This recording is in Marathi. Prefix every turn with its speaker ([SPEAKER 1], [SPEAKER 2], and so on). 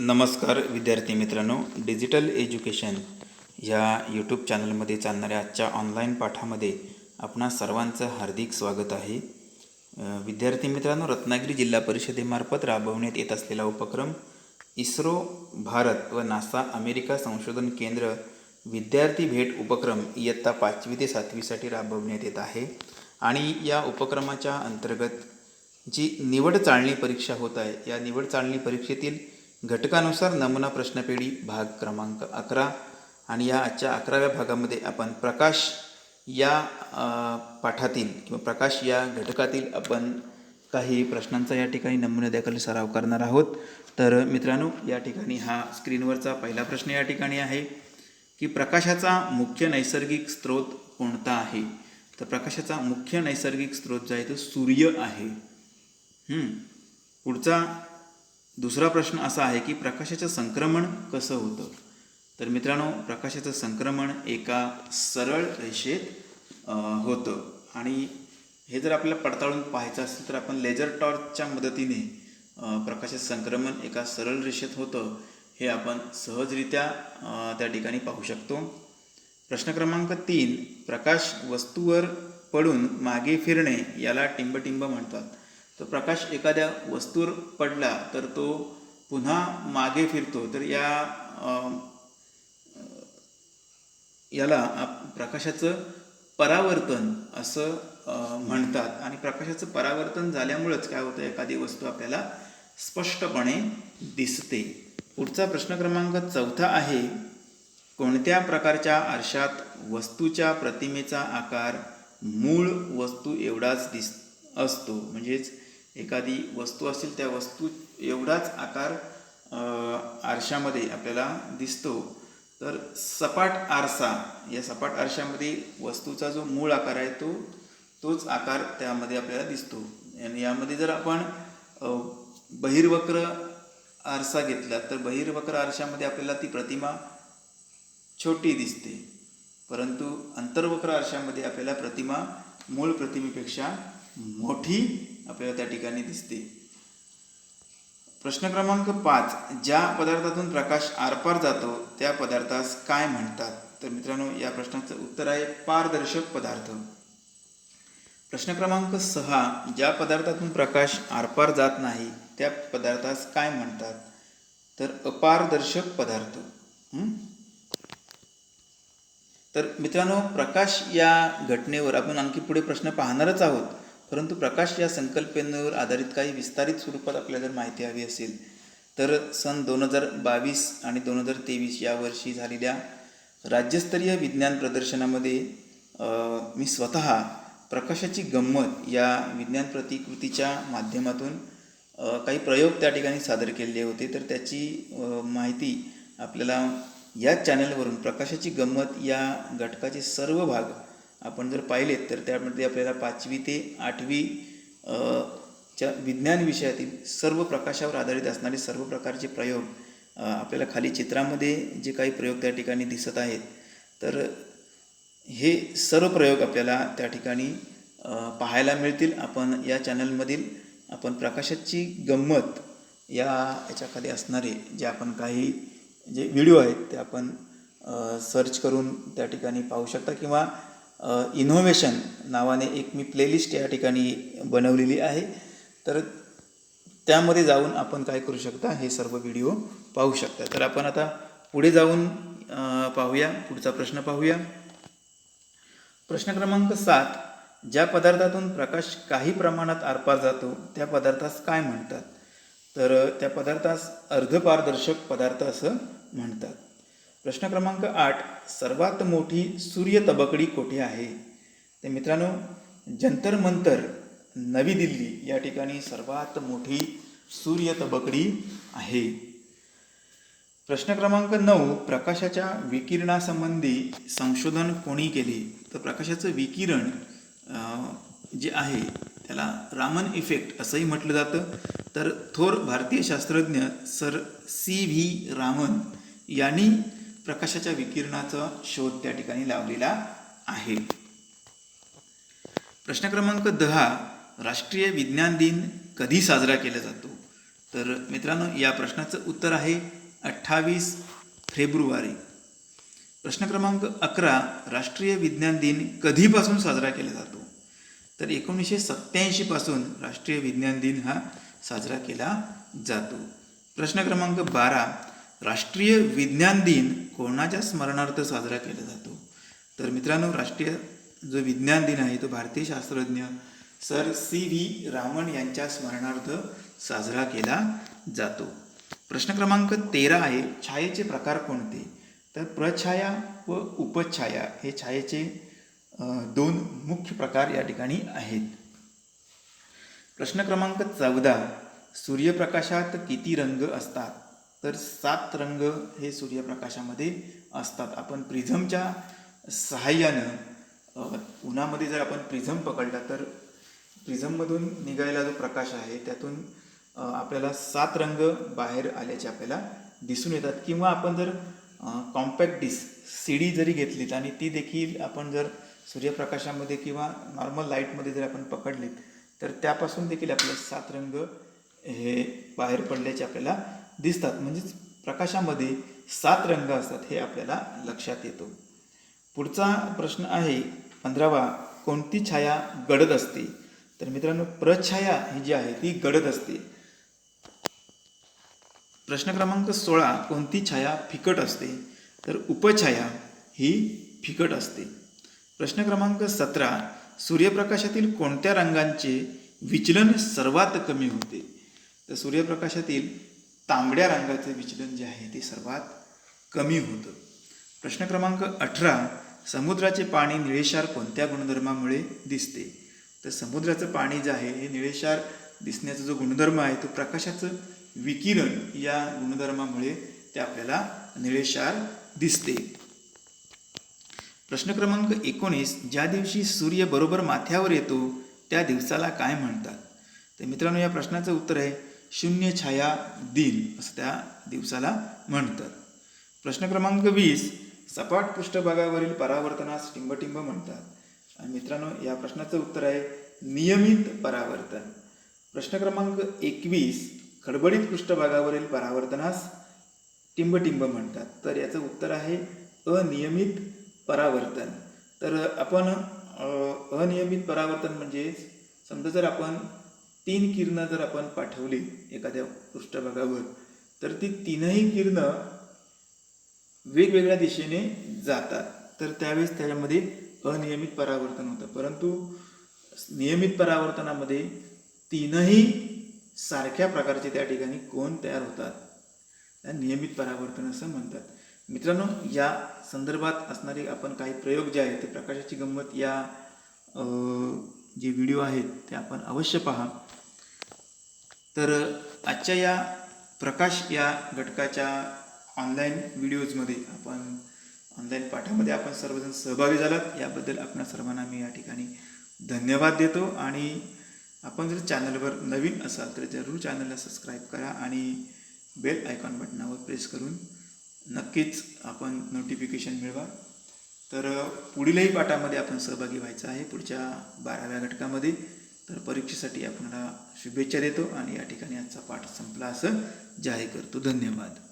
[SPEAKER 1] नमस्कार विद्यार्थी मित्रांनो डिजिटल एज्युकेशन ह्या यूट्यूब चॅनलमध्ये चालणाऱ्या आजच्या ऑनलाईन पाठामध्ये आपणा सर्वांचं हार्दिक स्वागत आहे. विद्यार्थी मित्रांनो रत्नागिरी जिल्हा परिषदेमार्फत राबवण्यात येत असलेला उपक्रम इस्रो भारत व नासा अमेरिका संशोधन केंद्र विद्यार्थी भेट उपक्रम इयत्ता पाचवी ते सातवीसाठी राबवण्यात येत आहे. आणि या उपक्रमाच्या अंतर्गत जी निवड चाळणी परीक्षा होत आहे या निवड चाळणी परीक्षेतील घटकानुसार नमुना प्रश्नपेढी भाग क्रमांक अकरा आणि या आजच्या अकराव्या भागामध्ये आपण प्रकाश या पाठातील किंवा प्रकाश या घटकातील आपण काही प्रश्नांचा या ठिकाणी नमुना दाखल सराव करणार आहोत. तर मित्रांनो या ठिकाणी हा स्क्रीनवरचा पहिला प्रश्न या ठिकाणी आहे की प्रकाशाचा मुख्य नैसर्गिक स्रोत कोणता आहे? तर प्रकाशाचा मुख्य नैसर्गिक स्रोत जो आहे तो सूर्य आहे. पुढचा दुसरा प्रश्न असा आहे की प्रकाशाचं संक्रमण कसं होतं? तर मित्रांनो प्रकाशाचं संक्रमण एका सरळ रेषेत होतं. आणि हे जर आपल्याला पडताळून पाहायचं असेल तर आपण लेझर टॉर्चच्या मदतीने प्रकाशाचं संक्रमण एका सरळ रेषेत होतं हे आपण सहजरित्या त्या ठिकाणी पाहू शकतो. प्रश्न क्रमांक तीन प्रकाश वस्तूवर पडून मागे फिरणे याला टिंबटिंब म्हणतात. तर प्रकाश एखाद्या वस्तूवर पडला तर तो पुन्हा मागे फिरतो. तर या याला प्रकाशाचं परावर्तन असं म्हणतात. आणि प्रकाशाचं परावर्तन झाल्यामुळंच काय होतं? एखादी वस्तू आपल्याला स्पष्टपणे दिसते. पुढचा प्रश्न क्रमांक चौथा आहे कोणत्या प्रकारच्या आरशात वस्तूच्या प्रतिमेचा आकार मूळ वस्तू एवढाच दिस असतो? म्हणजेच एखादी वस्तू असेल त्या वस्तू एवढाच आकार आरशामध्ये आपल्याला दिसतो. तर सपाट आरसा या सपाट आरशामध्ये वस्तूचा जो मूळ आकार आहे तो तोच आकार त्यामध्ये आपल्याला दिसतो. आणि यामध्ये जर आपण बहिर्वक्र आरसा घेतला तर बहिर्वक्र आरशामध्ये आपल्याला ती प्रतिमा छोटी दिसते. परंतु अंतर्वक्र आरशामध्ये आपल्याला प्रतिमा मूळ प्रतिमेपेक्षा मोठी आपल्याला त्या ठिकाणी दिसते. प्रश्न क्रमांक पाच ज्या पदार्थातून प्रकाश आरपार जातो त्या पदार्थास काय म्हणतात? तर मित्रांनो या प्रश्नाचं उत्तर आहे पारदर्शक पदार्थ. प्रश्न क्रमांक सहा ज्या पदार्थातून प्रकाश आरपार जात नाही त्या पदार्थास काय म्हणतात? तर अपारदर्शक पदार्थ. तर मित्रांनो प्रकाश या घटनेवर आपण आणखी पुढे प्रश्न पाहणारच आहोत. परंतु प्रकाश या संकल्पनेवर आधारित काही विस्तारित स्वरूपात आपल्याला जर माहिती हवी असेल तर सन दोन हजार बावीस आणि दोन हजार तेवीस या वर्षी झालेल्या राज्यस्तरीय विज्ञान प्रदर्शनामध्ये मी स्वतः प्रकाशाची गंमत या विज्ञान प्रतिकृतीच्या माध्यमातून काही प्रयोग त्या ठिकाणी सादर केलेले होते. तर त्याची माहिती आपल्याला या चॅनलवरून प्रकाशाची गंमत या घटकाचे सर्व भाग आपण जर पाहिलेत तर त्यामध्ये आपल्याला पाचवी ते आठवी च्या विज्ञान विषयातील सर्व प्रकाशावर आधारित असणारे सर्व प्रकारचे प्रयोग आपल्याला खाली चित्रामध्ये जे काही प्रयोग त्या ठिकाणी दिसत आहेत. तर हे सर्व प्रयोग आपल्याला त्या ठिकाणी पाहायला मिळतील. आपण या चॅनलमधील आपण प्रकाशाची गंमत या याच्याखाली असणारे जे आपण काही जे व्हिडिओ आहेत ते आपण सर्च करून त्या ठिकाणी पाहू शकता किंवा इनोव्हेशन नावाने एक मी प्लेलिस्ट या ठिकाणी बनवलेली आहे. तर त्यामध्ये जाऊन आपण काय करू शकता हे सर्व व्हिडिओ पाहू शकता. तर आपण आता पुढे जाऊन पाहूया पुढचा प्रश्न पाहूया. प्रश्न क्रमांक सात ज्या पदार्थातून प्रकाश काही प्रमाणात आरपार जातो त्या पदार्थास काय म्हणतात? तर त्या पदार्थास अर्धपारदर्शक पदार्थ असं म्हणतात. प्रश्न क्रमांक आठ सर्वात मोठी सूर्य तबकडी कोठे आहे? तर मित्रांनो जंतर मंतर नवी दिल्ली या ठिकाणी सर्वात मोठी सूर्य तबकडी आहे. प्रश्न क्रमांक नऊ प्रकाशाच्या विकिरणासंबंधी संशोधन कोणी केले? तर प्रकाशाचं विकिरण जे आहे त्याला रामन इफेक्ट असंही म्हटलं जातं. तर थोर भारतीय शास्त्रज्ञ सर सी व्ही रामन यांनी प्रकाशाच्या विकिरणाचा शोध त्या ठिकाणी लावलेला आहे. प्रश्न क्रमांक दहा राष्ट्रीय विज्ञान दिन कधी साजरा केला जातो? तर मित्रांनो या प्रश्नाचं उत्तर आहे अठ्ठावीस फेब्रुवारी. प्रश्न क्रमांक अकरा राष्ट्रीय विज्ञान दिन कधीपासून साजरा केला जातो? तर एकोणीसशे सत्त्याऐंशीपासून राष्ट्रीय विज्ञान दिन हा साजरा केला जातो. प्रश्न क्रमांक बारा राष्ट्रीय विज्ञान दिन कोणाच्या स्मरणार्थ साजरा केला जातो? तर मित्रांनो राष्ट्रीय जो विज्ञान दिन आहे तो भारतीय शास्त्रज्ञ सर सी व्ही रामन यांच्या स्मरणार्थ साजरा केला जातो. प्रश्न क्रमांक तेरा आहे छायेचे प्रकार कोणते? तर प्रछाया व उपछाया हे छायेचे दोन मुख्य प्रकार या ठिकाणी आहेत. प्रश्न क्रमांक चौदा सूर्यप्रकाशात किती रंग असतात? तर सात रंग हे सूर्यप्रकाशामध्ये असतात. आपण प्रिझमच्या सहाय्यानं उन्हामध्ये जर आपण प्रिझम पकडला तर प्रिझममधून निघायला जो प्रकाश आहे त्यातून आपल्याला सात रंग बाहेर आल्याचे आपल्याला दिसून येतात. किंवा आपण जर कॉम्पॅक्ट डिस्क सी डी जरी घेतलीत आणि ती देखील आपण जर सूर्यप्रकाशामध्ये किंवा नॉर्मल लाईटमध्ये जर आपण पकडलीत तर त्यापासून देखील आपले सात रंग हे बाहेर पडल्याचे आपल्याला दिसतात. म्हणजेच प्रकाशामध्ये सात रंग असतात हे आपल्याला लक्षात येतो. पुढचा प्रश्न आहे पंधरावा कोणती छाया गडद असते? तर मित्रांनो प्रछाया ही जी आहे ती गडद असते. प्रश्न क्रमांक सोळा कोणती छाया फिकट असते? तर उपछाया ही फिकट असते. प्रश्न क्रमांक सतरा सूर्यप्रकाशातील कोणत्या रंगांचे विचलन सर्वात कमी होते? तर सूर्यप्रकाशातील तांबड्या रंगाचे विचलन जे आहे ते सर्वात कमी होतं. प्रश्न क्रमांक अठरा समुद्राचे पाणी निळेशार कोणत्या गुणधर्मामुळे दिसते? तर समुद्राचं पाणी जे आहे हे निळेशार दिसण्याचा जो गुणधर्म आहे तो प्रकाशाचं विकिरण या गुणधर्मामुळे ते आपल्याला निळेशार दिसते. प्रश्न क्रमांक एकोणीस ज्या दिवशी सूर्य बरोबर माथ्यावर येतो त्या दिवसाला काय म्हणतात? तर मित्रांनो या प्रश्नाचं उत्तर आहे शून्य छाया दिन असं त्या दिवसाला म्हणतात. प्रश्न क्रमांक वीस सपाट पृष्ठभागावरील परावर्तनास टिंबटिंब म्हणतात. आणि मित्रांनो या प्रश्नाचं उत्तर आहे नियमित परावर्तन. प्रश्न क्रमांक एकवीस खडबडीत पृष्ठभागावरील परावर्तनास टिंबटिंब म्हणतात. तर याचं उत्तर आहे अनियमित परावर्तन. तर आपण अनियमित परावर्तन म्हणजे समजा जर आपण तीन किरणं जर आपण पाठवली एखाद्या पृष्ठभागावर तर ती तीनही किरणं वेगवेगळ्या दिशेने जातात. तर त्यावेळेस त्याच्यामध्ये अनियमित परावर्तन होतं. परंतु नियमित परावर्तनामध्ये तीनही सारख्या प्रकारचे त्या ठिकाणी कोण तयार होतात? त्या नियमित परावर्तन असं म्हणतात. मित्रांनो या संदर्भात असणारे आपण काही प्रयोग जे आहेत ते प्रकाशाची गंमत या जे व्हिडिओ आहेत ते आपण अवश्य पहा. तर आजच्या या प्रकाश या घटकाच्या ऑनलाईन व्हिडिओजमध्ये आपण ऑनलाईन पाठामध्ये आपण सर्वजण सहभागी झालात. याबद्दल आपणा सर्वांना मी या ठिकाणी धन्यवाद देतो. आणि आपण जर चॅनलवर नवीन असाल तर जरूर चॅनलला सबस्क्राईब करा आणि बेल आयकॉन बटनावर प्रेस करून नक्कीच आपण नोटिफिकेशन मिळवा. तर पुढीलही पाठामध्ये आपण सहभागी व्हायचं आहे. पुढच्या बाराव्या घटकामध्ये तर परीक्षेसाठी आपणाला शुभेच्छा देतो आणि या ठिकाणी आजचा पाठ संपला असं जाहीर करतो. धन्यवाद.